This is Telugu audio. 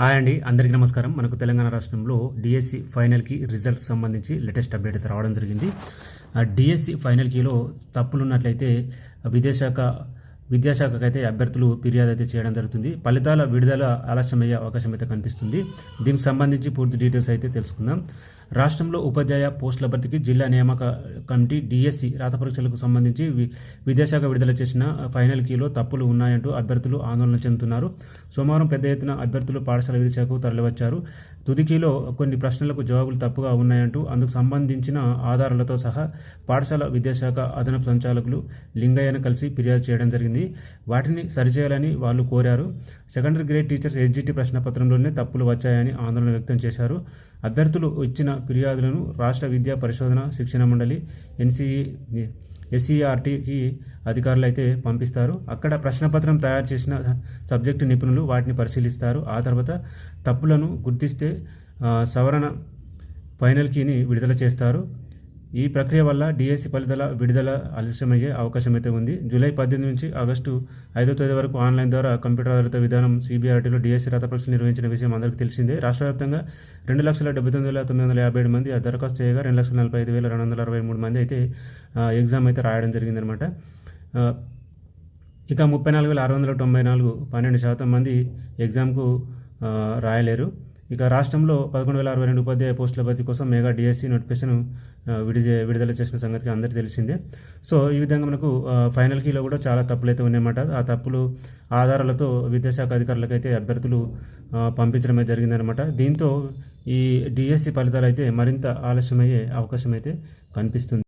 హాయ్ అండి అందరికీ నమస్కారం. మనకు తెలంగాణ రాష్ట్రంలో డిఎస్సి ఫైనల్కి రిజల్ట్స్ సంబంధించి లేటెస్ట్ అప్డేట్ అయితే రావడం జరిగింది. డిఎస్సి ఫైనల్ కీలో తప్పులు ఉన్నట్లయితే విద్యాశాఖకు అయితే అభ్యర్థులు ఫిర్యాదు అయితే చేయడం జరుగుతుంది. ఫలితాల విడుదల ఆలస్యమయ్యే అవకాశం అయితే కనిపిస్తుంది. దీనికి సంబంధించి పూర్తి డీటెయిల్స్ అయితే తెలుసుకుందాం. రాష్ట్రంలో ఉపాధ్యాయ పోస్టుల భర్తీకి జిల్లా నియామక కమిటీ డిఎస్సి రాత పరీక్షలకు సంబంధించి విదేశాఖ విద్యాశాఖ విడుదల చేసిన ఫైనల్ కీలో తప్పులు ఉన్నాయంటూ అభ్యర్థులు ఆందోళన చెందుతున్నారు. సోమవారం పెద్ద ఎత్తున అభ్యర్థులు పాఠశాల విద్యాశాఖకు తరలివచ్చారు. తుదికీలో కొన్ని ప్రశ్నలకు జవాబులు తప్పుగా ఉన్నాయంటూ అందుకు సంబంధించిన ఆధారాలతో సహా పాఠశాల విద్యాశాఖ అదనపు సంచాలకులు లింగయ్యను కలిసి ఫిర్యాదు చేయడం జరిగింది. వాటిని సరిచేయాలని వాళ్ళు కోరారు. సెకండరీ గ్రేడ్ టీచర్స్ ఎస్జిటి ప్రశ్నపత్రంలోనే తప్పులు వచ్చాయని ఆందోళన వ్యక్తం చేశారు. అభ్యర్థులు ఇచ్చిన ఫిర్యాదులను రాష్ట్ర విద్యా పరిశోధన శిక్షణ మండలి ఎన్సిఈ ఎస్సీఆర్టీకి అధికారులు అయితే పంపిస్తారు. అక్కడ ప్రశ్నపత్రం తయారు చేసిన సబ్జెక్టు నిపుణులు వాటిని పరిశీలిస్తారు. ఆ తర్వాత తప్పులను గుర్తిస్తే సవరణ ఫైనల్ కీని విడుదల చేస్తారు. ఈ ప్రక్రియ వల్ల డిఎస్సి ఫలితాల విడుదల ఆలస్యమయ్యే అవకాశం అయితే ఉంది. జూలై పద్దెనిమిది నుంచి ఆగస్టు ఐదో తేదీ వరకు ఆన్లైన్ ద్వారా కంప్యూటర్ ఆధారిత విధానం సిబిఆర్టీలో డిఎస్సి రాత పరీక్షలు నిర్వహించిన విషయం అందరికీ తెలిసిందే. రాష్ట్ర వ్యాప్తంగా రెండు లక్షల డెబ్బై తొమ్మిది వేల తొమ్మిది వందల యాభై ఏడు మంది దరఖాస్తు చేయగా రెండు లక్షల నలభై ఐదు వేల రెండు వందల అరవై మూడు మంది అయితే ఎగ్జామ్ అయితే రాయడం జరిగిందనమాట ఇక ముప్పై నాలుగు వేల ఆరు వందల తొంభై నాలుగు పన్నెండు శాతం మంది ఎగ్జామ్కు రాయలేరు. ఇక రాష్ట్రంలో పదకొండు వేల అరవై రెండు ఉపాధ్యాయ పోస్టుల భర్తీ కోసం మెగా డిఎస్సి నోటిఫికేషన్ ఆ, విడుదల చేసిన సంగతికి అందరికీ తెలిసిందే. సో ఈ విధంగా మనకు ఫైనల్ కీలో కూడా చాలా తప్పులు అయితే ఉన్నాయన్నమాట. ఆ తప్పులు ఆధారాలతో విద్యాశాఖ అధికారులకైతే అభ్యర్థులు పంపించడమే జరిగిందనమాట దీంతో ఈ డిఎస్సి ఫలితాలు అయితే మరింత ఆలస్యమయ్యే అవకాశం అయితే కనిపిస్తుంది.